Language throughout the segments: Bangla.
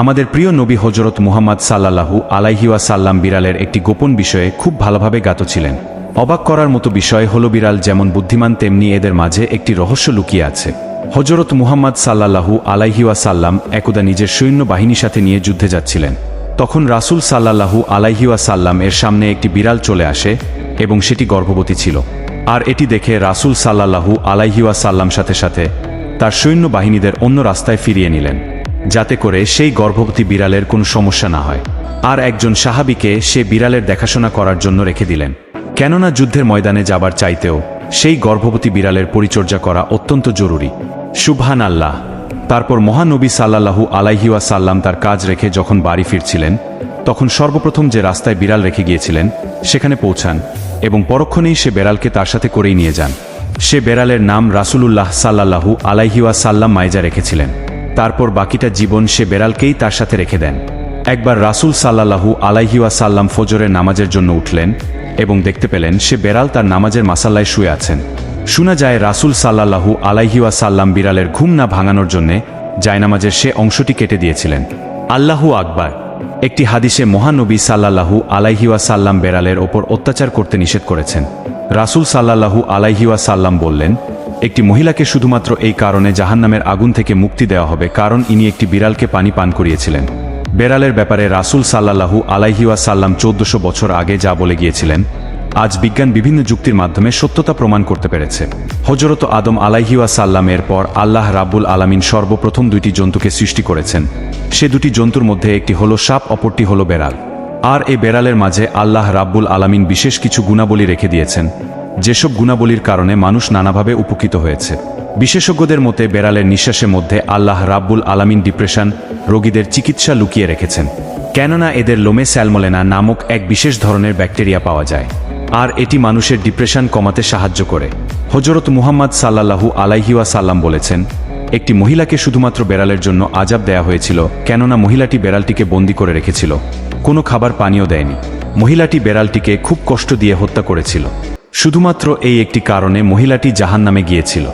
আমাদের প্রিয় নবী হজরত মুহাম্মদ সাল্লাল্লাহু আলাইহিওয়া সাল্লাম বিড়ালের একটি গোপন বিষয়ে খুব ভালোভাবে গাত ছিলেন। অবাক করার মতো বিষয় হল বিড়াল যেমন বুদ্ধিমান, তেমনি এদের মাঝে একটি রহস্য লুকিয়ে আছে। হজরত মুহাম্মদ সাল্লাল্লাহু আলাইহিওয়া সাল্লাম একদা নিজের সৈন্য বাহিনীর সাথে নিয়ে যুদ্ধে যাচ্ছিলেন। তখন রাসূল সাল্লাল্লাহু আলাইহিওয়া সাল্লাম এর সামনে একটি বিড়াল চলে আসে এবং সেটি গর্ভবতী ছিল। আর এটি দেখে রাসূল সাল্লাল্লাহু আলাইহিওয়া সাল্লাম সাথে সাথে তার সৈন্য বাহিনীদের অন্য রাস্তায় ফিরিয়ে নিলেন। যাতে করে সেই গর্ভবতী বিড়ালের কোনো সমস্যা না হয়। আর একজন সাহাবিকে সে বিড়ালের দেখাশোনা করার জন্য রেখে দিলেন। কেননা যুদ্ধের ময়দানে যাবার চাইতেও সেই গর্ভবতী বিড়ালের পরিচর্যা করা অত্যন্ত জরুরি। সুবহান আল্লাহ তারপর মহানবী সাল্লাল্লাহু আলাইহিওয়া সাল্লাম তার কাজ রেখে যখন বাড়ি ফিরছিলেন, তখন সর্বপ্রথম যে রাস্তায় বিড়াল রেখে গিয়েছিলেন, সেখানে পৌঁছান এবং পরক্ষণেই সে বেড়ালকে তার সাথে করেই নিয়ে যান। সে বেড়ালের নাম রাসূলুল্লাহ সাল্লাল্লাহু আলাইহিওয়া সাল্লাম মাইজা রেখেছিলেন। তারপর বাকিটা জীবন সে বেড়ালকেই তার সাথে রেখে দেন। একবার রাসূল সাল্লাহু আলাইহিওয়া সাল্লাম ফজরের নামাজের জন্য উঠলেন এবং দেখতে পেলেন সে বেড়াল তার নামাজের মাসাল্লায় শুয়ে আছেন। শোনা যায় রাসূল সাল্লাল্লাহু আলাইহিওয়া সাল্লাম বিড়ালের ঘুম না ভাঙানোর জন্যে জায়নামাজের সে অংশটি কেটে দিয়েছিলেন। আল্লাহু আকবার! একটি হাদিসে মহানবী সাল্লাল্লাহু আলাইহিওয়া সাল্লাম বেড়ালের ওপর অত্যাচার করতে নিষেধ করেছেন। রাসূল সাল্লাল্লাহু আলাইহিওয়া সাল্লাম বললেন একটি মহিলাকে শুধুমাত্র এই কারণে জাহান্নামের আগুন থেকে মুক্তি দেওয়া হবে, কারণ ইনি একটি বিড়ালকে পানি পান করিয়েছিলেন। বেড়ালের ব্যাপারে রাসূল সাল্লাল্লাহু আলাইহিওয়া সাল্লাম চোদ্দশো বছর আগে যা বলে গিয়েছিলেন, আজ বিজ্ঞান বিভিন্ন যুক্তির মাধ্যমে সত্যতা প্রমাণ করতে পেরেছে। হজরত আদম আলাইহিওয়া সাল্লামের পর আল্লাহ রাব্বুল আলামিন সর্বপ্রথম দুইটি জন্তুকে সৃষ্টি করেছেন। সে দুটি জন্তুর মধ্যে একটি হলো সাপ, অপরটি হলো বেড়াল। আর এই বেড়ালের মাঝে আল্লাহ রাব্বুল আলামিন বিশেষ কিছু গুণাবলী রেখে দিয়েছেন। যেসব গুণাবলীর কারণে মানুষ নানাভাবে উপকৃত হয়েছে। বিশেষজ্ঞদের মতে, বেড়ালের নিঃশ্বাসের মধ্যে আল্লাহ রাব্বুল আলামিন ডিপ্রেশন, রোগীদের চিকিৎসা লুকিয়ে রেখেছেন। কেননা এদের লোমে স্যালমোলেনা নামক এক বিশেষ ধরনের ব্যাকটেরিয়া পাওয়া যায়। আর এটি মানুষের ডিপ্রেশন কমাতে সাহায্য করে। হজরত মুহাম্মদ সাল্লাল্লাহু আলাইহিওয়া সাল্লাম বলেছেন, একটি মহিলাকে শুধুমাত্র বেড়ালের জন্য আজাব দেয়া হয়েছিল, কেননা মহিলাটি বেড়ালটিকে বন্দি করে রেখেছিল। কোনো খাবার পানীয় দেয়নি। মহিলাটি বেড়ালটিকে খুব কষ্ট দিয়ে হত্যা করেছিল। শুধুমাত্র এই একটি কারণে মহিলাটি জাহান নামে গিয়েছিল।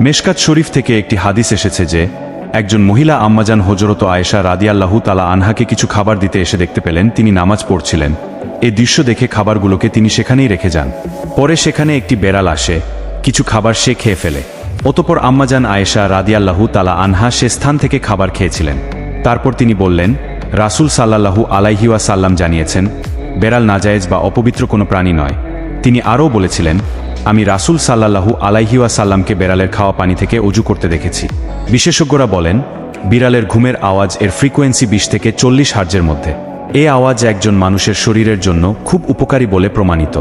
মেশকাত শরীফ থেকে একটি হাদিস এসেছে যে, একজন মহিলা আম্মাজান হজরত আয়েশা রাদিয়াল্লাহু তালা আনহাকে কিছু খাবার দিতে এসে দেখতে পেলেন, তিনি নামাজ পড়ছিলেন। এই দৃশ্য দেখে খাবারগুলোকে তিনি সেখানেই রেখে যান। পরে সেখানে একটি বেড়াল আসে, কিছু খাবার সে খেয়ে ফেলে। অতপর আম্মাজান আয়েশা রাদিয়াল্লাহু তালা আনহা সে স্থান থেকে খাবার খেয়েছিলেন। তারপর তিনি বললেন, রাসূল সাল্লাল্লাহু আলাইহিওয়া সাল্লাম জানিয়েছেন, বেড়াল নাজায়েজ বা অপবিত্র কোনো প্রাণী নয়। তিনি আরও বলেছিলেন, আমি রাসুল সাল্লাহু আলাইহিওয়া সাল্লামকে বেড়ালের খাওয়া পানি থেকে অজু করতে দেখেছি। বিশেষজ্ঞরা বলেন, বিড়ালের ঘুমের আওয়াজ এর ফ্রিকোয়েন্সি বিশ থেকে চল্লিশ হার্জের মধ্যে। এ আওয়াজ একজন মানুষের শরীরের জন্য খুব উপকারী বলে প্রমাণিত।